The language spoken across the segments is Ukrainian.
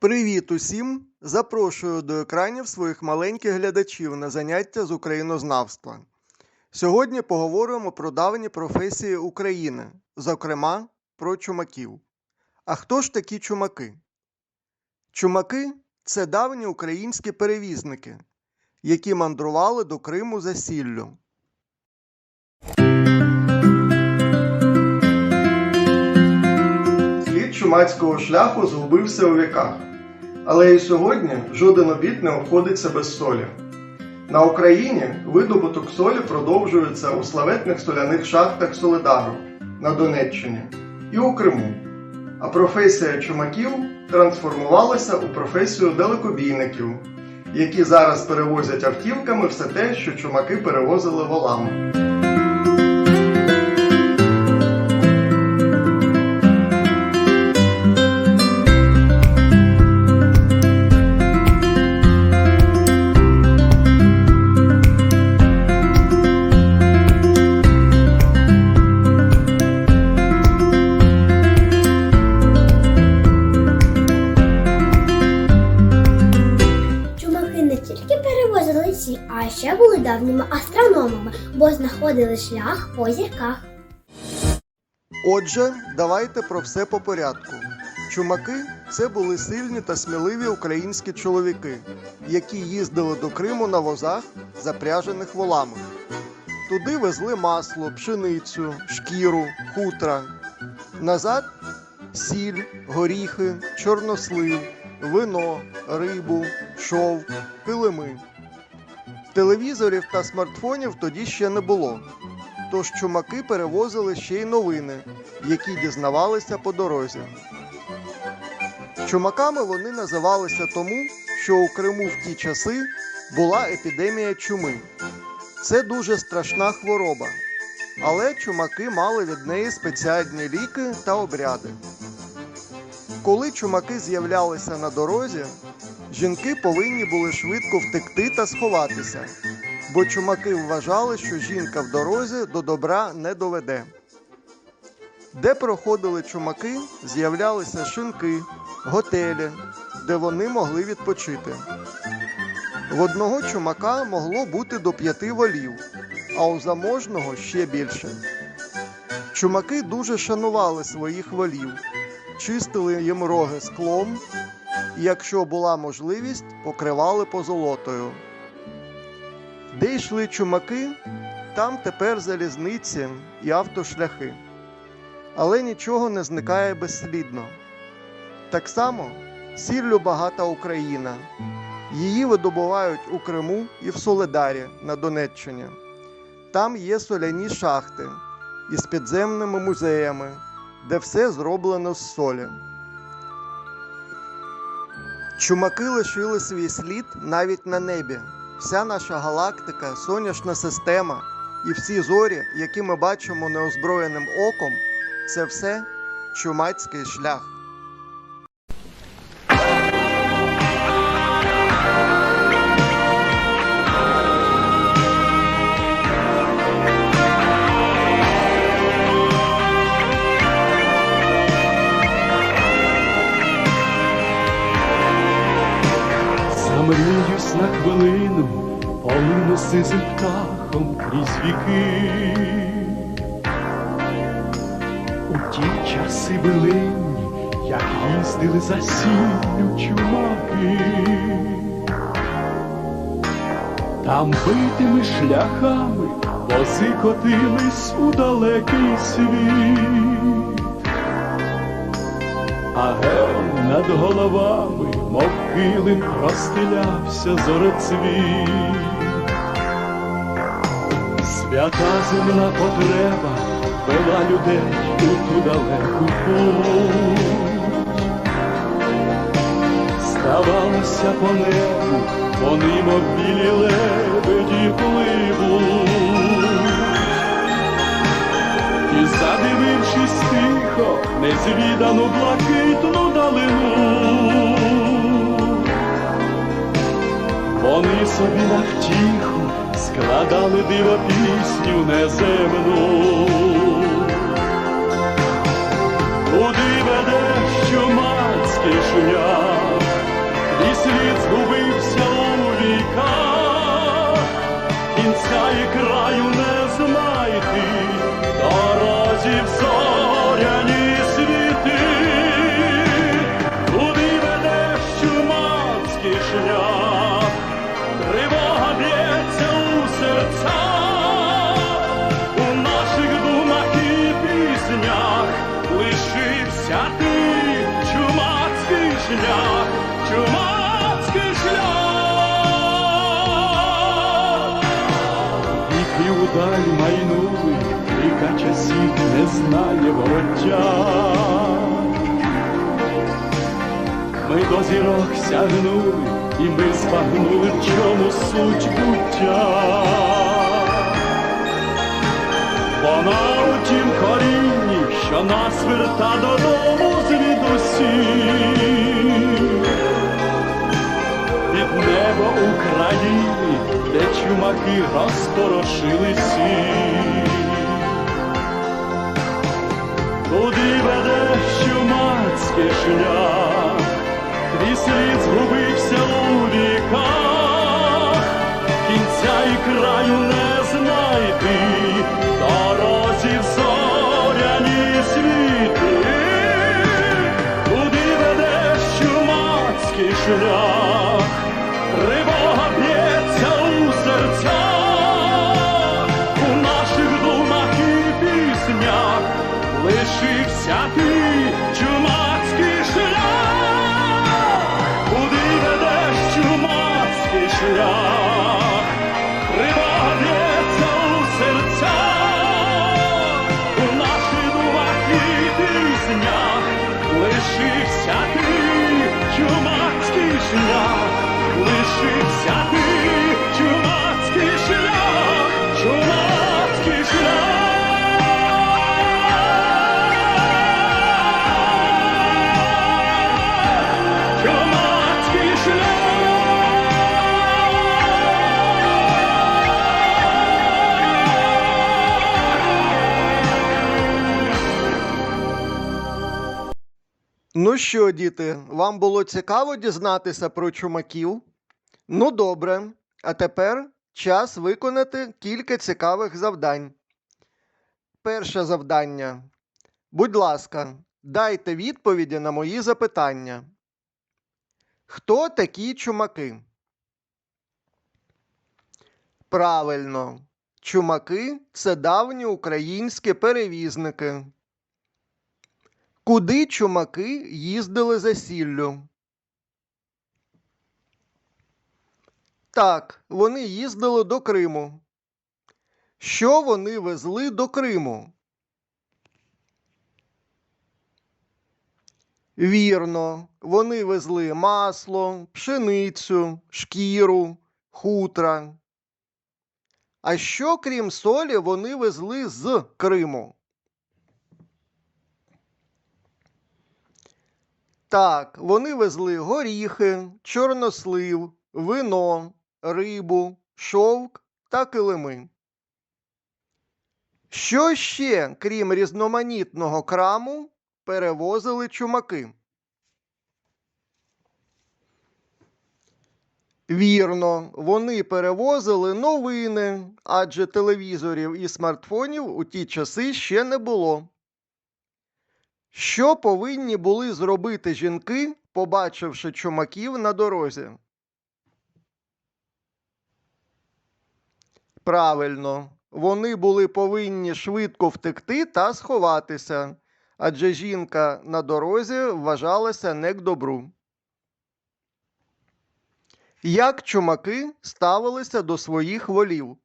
Привіт усім! Запрошую до екранів своїх маленьких глядачів на заняття з українознавства. Сьогодні поговоримо про давні професії України, зокрема про чумаків. А хто ж такі чумаки? Чумаки це давні українські перевізники, які мандрували до Криму за сіллю. Слід чумацького шляху згубився у віках. Але і сьогодні жоден обід не обходиться без солі. На Україні видобуток солі продовжується у славетних соляних шахтах Солидару на Донеччині і у Криму. А професія чумаків трансформувалася у професію далекобійників, які зараз перевозять автівками все те, що чумаки перевозили волами. Тільки перевозили сіль, а ще були давніми астрономами, бо знаходили шлях по зірках. Отже, давайте про все по порядку. Чумаки це були сильні та сміливі українські чоловіки, які їздили до Криму на возах, запряжених волами. Туди везли масло, пшеницю, шкіру, хутра. Назад сіль, горіхи, чорнослив, вино, рибу, шовк, килими. Телевізорів та смартфонів тоді ще не було. Тож чумаки перевозили ще й новини, які дізнавалися по дорозі. Чумаками вони називалися тому, що у Криму в ті часи була епідемія чуми. Це дуже страшна хвороба, але чумаки мали від неї спеціальні ліки та обряди. Коли чумаки з'являлися на дорозі, жінки повинні були швидко втекти та сховатися, бо чумаки вважали, що жінка в дорозі до добра не доведе. Де проходили чумаки, з'являлися шинки, готелі, де вони могли відпочити. В одного чумака могло бути до п'яти волів, а у заможного ще більше. Чумаки дуже шанували своїх волів, чистили їм роги склом і, якщо була можливість, покривали позолотою. Де йшли чумаки, там тепер залізниці і автошляхи. Але нічого не зникає безслідно. Так само сіллю багата Україна. Її видобувають у Криму і в Соледарі на Донеччині. Там є соляні шахти із підземними музеями, де все зроблено з солі. Чумаки лишили свій слід навіть на небі. Вся наша галактика, сонячна система і всі зорі, які ми бачимо неозброєним оком, це все чумацький шлях. Сизим птахом крізь віки. У ті часи билинні, як їздили за сіллю чумаки. Там битими шляхами вози котились у далекий світ. А гем над головами, мов килим, розстелявся зорецвіт. Свята земна потреба вела людей у ту далеку путь. Ставалося по небу, вони, мов білі лебеді, пливуть. І задивившись тихо, незвідану блакитну далину, вони собі на втіху складали диво пісню неземну. Куди веде чумацький шлях, Удаль майнули, ріка часів не знає вороття. Ми до зірок сягнули, і ми збагнули, в чому суть буття. Вона у тім корінні, що нас верта додому звідусіль. Від неба України, де чумаки розпорошили сіль. Куди веде чумацький шлях, твій слід згубився у віках, кінця і краю не знайти, дорозі зоряні світи, куди веде чумацький шлях, ти, чумацький шлях, чумацький шлях. Чумацький Ну що, діти, вам було цікаво дізнатися про чумаків? Ну добре, а тепер час виконати кілька цікавих завдань. Перше завдання. Будь ласка, дайте відповіді на мої запитання. Хто такі чумаки? Правильно, чумаки це давні українські перевізники. Куди чумаки їздили за сіллю? Так, вони їздили до Криму. Що вони везли до Криму? Вірно, вони везли масло, пшеницю, шкіру, хутра. А що, крім солі, вони везли з Криму? Так, вони везли горіхи, чорнослив, вино, рибу, шовк та килими. Що ще, крім різноманітного краму, перевозили чумаки? Вірно, вони перевозили новини, адже телевізорів і смартфонів у ті часи ще не було. Що повинні були зробити жінки, побачивши чумаків на дорозі? Правильно, вони були повинні швидко втекти та сховатися, адже жінка на дорозі вважалася не к добру. Як чумаки ставилися до своїх волів?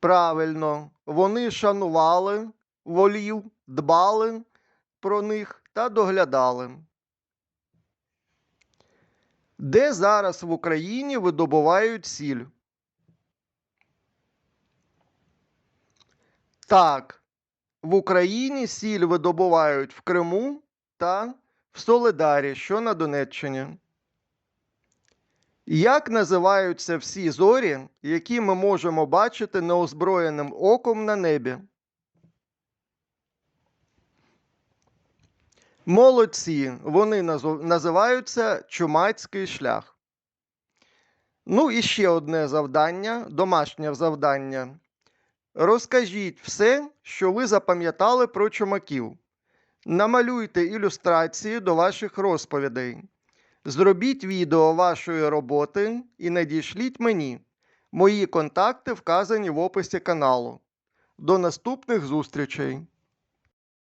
Правильно, вони шанували волів, дбали про них та доглядали. Де зараз в Україні видобувають сіль? Так, в Україні сіль видобувають в Криму та в Солидарі, що на Донеччині. Як називаються всі зорі, які ми можемо бачити неозброєним оком на небі? Молодці, вони називаються чумацький шлях. Ну і ще одне завдання, домашнє завдання. Розкажіть все, що ви запам'ятали про чумаків. Намалюйте ілюстрації до ваших розповідей. Зробіть відео вашої роботи і надішліть мені. Мої контакти вказані в описі каналу. До наступних зустрічей!